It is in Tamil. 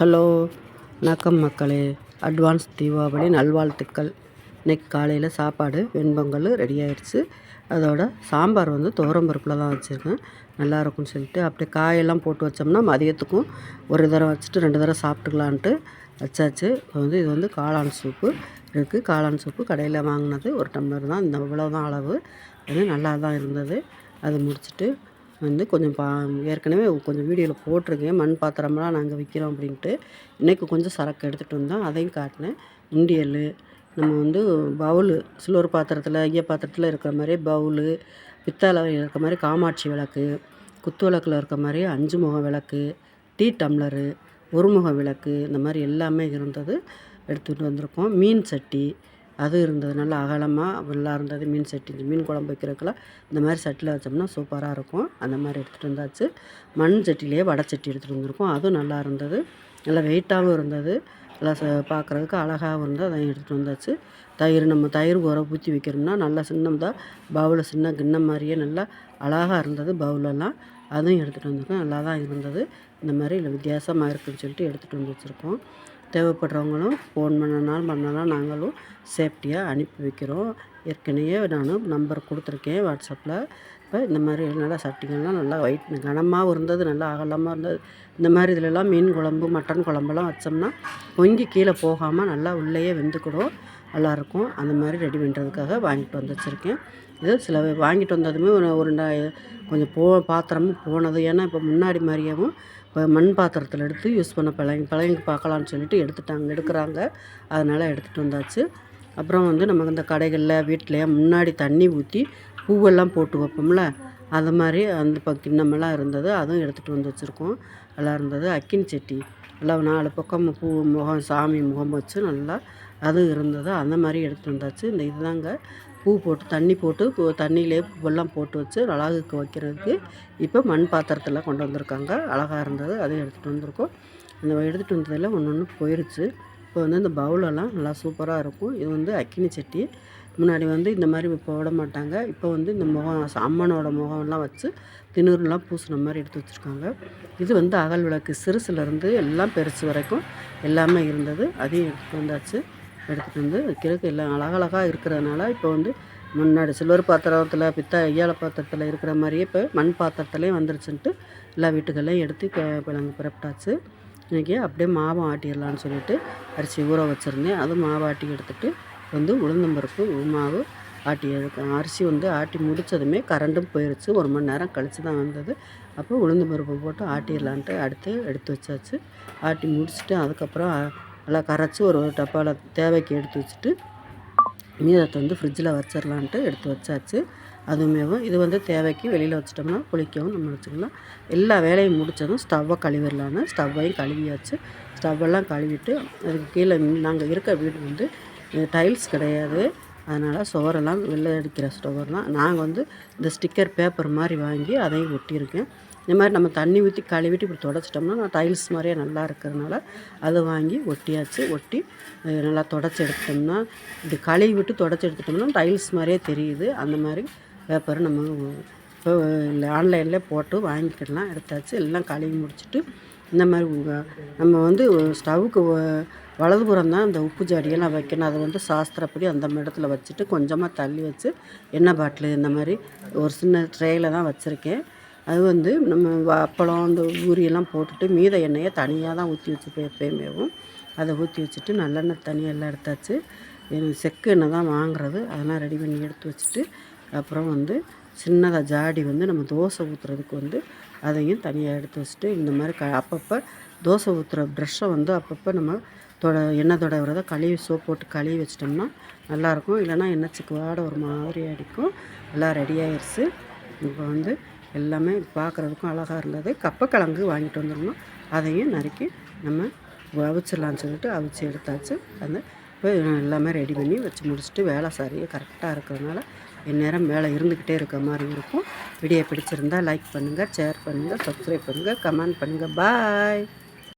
ஹலோ வணக்கம் மக்களே. அட்வான்ஸ் தீபாவளி நல்வாழ்த்துக்கள். இன்னைக்கு காலையில் சாப்பாடு வெண்பொங்கல் ரெடி ஆயிடுச்சு. அதோட சாம்பார் வந்து துவரம்பருப்பில் தான் வச்சுருக்கேன். நல்லாயிருக்கும்னு சொல்லிட்டு அப்படியே காயெல்லாம் போட்டு வச்சோம்னா மதியத்துக்கும் ஒரு தடவை வச்சுட்டு ரெண்டு தடவை சாப்பிட்டுக்கலான்ட்டு வச்சாச்சு. இப்போ வந்து இது வந்து காளான் சூப்பு இருக்குது காளான் சூப்பு கடையில் வாங்கினது ஒரு டம்ளர் தான். இந்த இவ்வளோ தான் அளவு. அது நல்லா தான் இருந்தது. அது முடிச்சுட்டு வந்து கொஞ்சம் பா ஏற்கனவே கொஞ்சம் வீடியோவில் போட்டிருக்கேன். மண் பாத்திரம்லாம் நாங்கள் விற்கிறோம் அப்படின்ட்டு. இன்றைக்கி கொஞ்சம் சரக்கு எடுத்துகிட்டு வந்தோம். அதையும் காட்டினேன். உண்டியல் நம்ம வந்து பவுலு சில்வர் பாத்திரத்தில் ஐய பாத்திரத்தில் இருக்கிற மாதிரி பவுலு பித்தளை இருக்கிற மாதிரி காமாட்சி விளக்கு குத்து விளக்கில் இருக்கிற மாதிரி அஞ்சு முக விளக்கு டீ டம்ளரு ஒரு முக விளக்கு இந்த மாதிரி எல்லாமே இருந்தது எடுத்துகிட்டு வந்திருக்கோம். மீன் சட்டி அது இருந்தது. நல்லா அகலமாக நல்லா இருந்தது. மீன் சட்டி மீன் குழம்பு வைக்கிறதுக்கெல்லாம் இந்த மாதிரி சட்டியில் வச்சோம்னா சூப்பராக இருக்கும். அந்த மாதிரி எடுத்துகிட்டு வந்தாச்சு. மண் சட்டிலேயே வடை சட்டி எடுத்துகிட்டு வந்திருக்கோம். அதுவும் நல்லா இருந்தது. நல்லா வெயிட்டாகவும் இருந்தது. நல்லா பார்க்குறதுக்கு அழகாகவும் இருந்தது. அதையும் எடுத்துகிட்டு வந்தாச்சு. தயிர் நம்ம தயிர் உரம் ஊற்றி வைக்கிறோம்னா நல்லா சின்னதாக பவுலில் சின்ன கிண்ணம் மாதிரியே நல்லா அழகாக இருந்தது பவுலெல்லாம். அதுவும் எடுத்துகிட்டு வந்திருக்கோம். நல்லா தான் இருந்தது. இந்த மாதிரி இல்லை வித்தியாசமாக இருக்குதுன்னு சொல்லிட்டு எடுத்துகிட்டு வந்து வச்சுருக்கோம். தேவைப்படுறவங்களும் ஃபோன் பண்ணனாலும் பண்ணலாம் நாங்களும் சேஃப்டியாக அனுப்பி வைக்கிறோம். ஏற்கனவே நான் நம்பர் கொடுத்துருக்கேன் வாட்ஸ்அப்பில் இப்போ இந்த மாதிரி நல்லா சட்டிங்கெல்லாம் நல்லா ஒயிட் கனமாகவும் இருந்தது நல்லா அகலமாக இருந்தது. இந்த மாதிரி இதிலெல்லாம் மீன் குழம்பு மட்டன் குழம்புலாம் வச்சோம்னா பொங்கி கீழே போகாமல் நல்லா உள்ளேயே வெந்துக்கிடும். நல்லாயிருக்கும். அந்த மாதிரி ரெடி பண்ணுறதுக்காக வாங்கிட்டு வந்து வச்சுருக்கேன். இது சில வாங்கிட்டு வந்ததுமே ஒரு ஒரு கொஞ்சம் போ பாத்திரமும் போனது. ஏன்னா இப்போ முன்னாடி மாதிரியாவும் இப்போ மண் பாத்திரத்தில் எடுத்து யூஸ் பண்ண பழகி பழகி பார்க்கலான்னு சொல்லிட்டு எடுத்துட்டாங்க எடுக்கிறாங்க. அதனால் எடுத்துகிட்டு வந்தாச்சு. அப்புறம் வந்து நமக்கு இந்த கடைகளில் வீட்டிலையே முன்னாடி தண்ணி ஊற்றி பூவெல்லாம் போட்டு வைப்போம்ல அது மாதிரி அந்த ப கிண்ணமெல்லாம் இருந்தது அதுவும் எடுத்துகிட்டு வந்து வச்சுருக்கோம். நல்லா இருந்தது. அக்கினி செட்டி நல்லா நாலு பக்கம் பூ முகம் சாமி முகம் வச்சு நல்லா அதுவும் இருந்தது. அந்த மாதிரி எடுத்துகிட்டு வந்தாச்சு. இந்த இதுதாங்க. பூ போட்டு தண்ணி போட்டு பூ தண்ணியிலே பூவெல்லாம் போட்டு வச்சு அழகுக்கு வைக்கிறதுக்கு இப்போ மண் பாத்திரத்தில் கொண்டு வந்திருக்காங்க. அழகாக இருந்தது அதையும் எடுத்துகிட்டு வந்திருக்கோம். இந்த எடுத்துகிட்டு வந்ததில் ஒன்று ஒன்று போயிடுச்சு இப்போ வந்து இந்த பவுலெல்லாம் நல்லா சூப்பராக இருக்கும். இது வந்து அக்கினி சட்டி. முன்னாடி வந்து இந்த மாதிரி போட மாட்டாங்க. இப்போ வந்து இந்த முகம் அம்மனோட முகம்லாம் வச்சு திணறுலாம் பூசின மாதிரி எடுத்து வச்சுருக்காங்க. இது வந்து அகல் விளக்கு. சிறுசுலேருந்து எல்லாம் பெருசு வரைக்கும் எல்லாமே இருந்தது. அதையும் எடுத்துகிட்டு வந்தாச்சு. எடுத்துகிட்டு வந்து வைக்கிறதுக்கு எல்லாம் அழகழகாக இருக்கிறதுனால இப்போ வந்து முன்னாடி சில்வர் பாத்திரத்தில் பித்த ஐயால பாத்திரத்தில் இருக்கிற மாதிரியே இப்போ மண் பாத்திரத்துலேயும் வந்துருச்சுன்ட்டு எல்லா வீட்டுகள்லையும் எடுத்து இப்போ இப்போ நாங்கள் புறப்பட்டாச்சு. இன்றைக்கி அப்படியே மாவு ஆட்டிடலான்னு சொல்லிட்டு அரிசி ஊற வச்சுருந்தேன். அதுவும் மாவு ஆட்டி எடுத்துகிட்டு வந்து உளுந்தம்பருப்பு மாவு ஆட்டி அரிசி வந்து ஆட்டி முடித்ததுமே கரண்டும் போயிடுச்சு ஒரு மணி நேரம் கழித்து தான் வந்தது. அப்போ உளுந்து பருப்பு போட்டு ஆட்டிடலான்ட்டு அடுத்து எடுத்து வச்சாச்சு. ஆட்டி முடிச்சுட்டு அதுக்கப்புறம் நல்லா கரைச்சி ஒரு டப்பாவில் தேவைக்கு எடுத்து வச்சுட்டு மீதத்தை வந்து ஃப்ரிட்ஜில் வச்சிடலான்ட்டு எடுத்து வச்சாச்சு. அதுவுமே இது வந்து தேவைக்கு வெளியில் வச்சிட்டோம்னா புளிக்கவும் நம்ம வச்சுக்கலாம். எல்லா வேலையும் முடித்ததும் ஸ்டவ்வை கழுவிடலான்னு ஸ்டவ்வையும் கழுவியாச்சு. ஸ்டவ்வெல்லாம் கழுவிட்டு அதுக்கு கீழே நாங்கள் இருக்க வீடு வந்து டைல்ஸ் கிடையாது. அதனால் சுவரெல்லாம் வெளில அடிக்கிற சுவர் தான். நாங்கள் வந்து இந்த ஸ்டிக்கர் பேப்பர் மாதிரி வாங்கி அதையும் ஒட்டியிருக்கேன். இந்த மாதிரி நம்ம தண்ணி ஊற்றி கழுவிட்டு இப்படி தொடச்சிட்டோம்னா நான் டைல்ஸ் மாதிரியே நல்லா இருக்கிறதுனால அதை வாங்கி ஒட்டியாச்சு. ஒட்டி நல்லா தொடச்சி எடுத்துட்டோம்னா இப்படி கழுவி விட்டு தொடச்சி எடுத்துட்டோம்னா டைல்ஸ் மாதிரியே தெரியுது. அந்த மாதிரி பேப்பர் நம்ம இப்போ ஆன்லைனில் போட்டு வாங்கிக்கிடலாம் எடுத்தாச்சு. எல்லாம் கழுவி முடிச்சுட்டு இந்த மாதிரி நம்ம வந்து ஸ்டவ்வுக்கு வலதுபுறம் தான் இந்த உப்பு ஜாடியெல்லாம் வைக்கணும். அதை வந்து சாஸ்திரப்படி அந்த இடத்துல வச்சுட்டு கொஞ்சமாக தள்ளி வச்சு எண்ணெய் பாட்டிலு இந்த மாதிரி ஒரு சின்ன ட்ரேயில் தான் வச்சுருக்கேன். அது வந்து நம்ம அப்பளம் அந்த ஊரியெல்லாம் போட்டுட்டு மீத எண்ணெயை தனியாக தான் ஊற்றி வச்சுப்பேன் எப்போயுமேவும் அதை ஊற்றி வச்சுட்டு நல்லெண்ணெய் தனியெல்லாம் எடுத்தாச்சு. செக்கு எண்ணெய் தான் வாங்குறது. அதெல்லாம் ரெடி பண்ணி எடுத்து வச்சுட்டு அப்புறம் வந்து சின்னதாக ஜாடி வந்து நம்ம தோசை ஊற்றுறதுக்கு வந்து அதையும் தனியாக எடுத்து வச்சுட்டு இந்த மாதிரி க அப்பப்போ தோசை ஊற்றுற ப்ரெஷ்ஷை வந்து அப்பப்போ நம்ம தொட எண்ணெய் தொடவுறதை கழுவி சோப் போட்டு கழுவி வச்சிட்டோம்னா நல்லாயிருக்கும். இல்லைனா எண்ணெய் சிக்கு வாட ஒரு மாதிரி அடிக்கும். எல்லாம் ரெடி ஆயிடுச்சு இப்போ வந்து எல்லாமே பார்க்குறதுக்கும் அழகாக இருந்தது. கப்பக்கிழங்கு வாங்கிட்டு வந்துடணும் அதையும் நறுக்கி நம்ம அவிச்சிடலான்னு சொல்லிட்டு அவிச்சு எடுத்தாச்சு. அந்த இப்போ எல்லாமே ரெடி பண்ணி வச்சு முடிச்சுட்டு வேலை சரியாக கரெக்டாக இருக்கிறதுனால எந்நேரம் மேலே இருந்துக்கிட்டே இருக்க மாதிரி இருக்கும். வீடியோ பிடிச்சிருந்தால் லைக் பண்ணுங்கள் ஷேர் பண்ணுங்கள் சப்ஸ்கிரைப் பண்ணுங்கள் கமெண்ட் பண்ணுங்கள் பாய்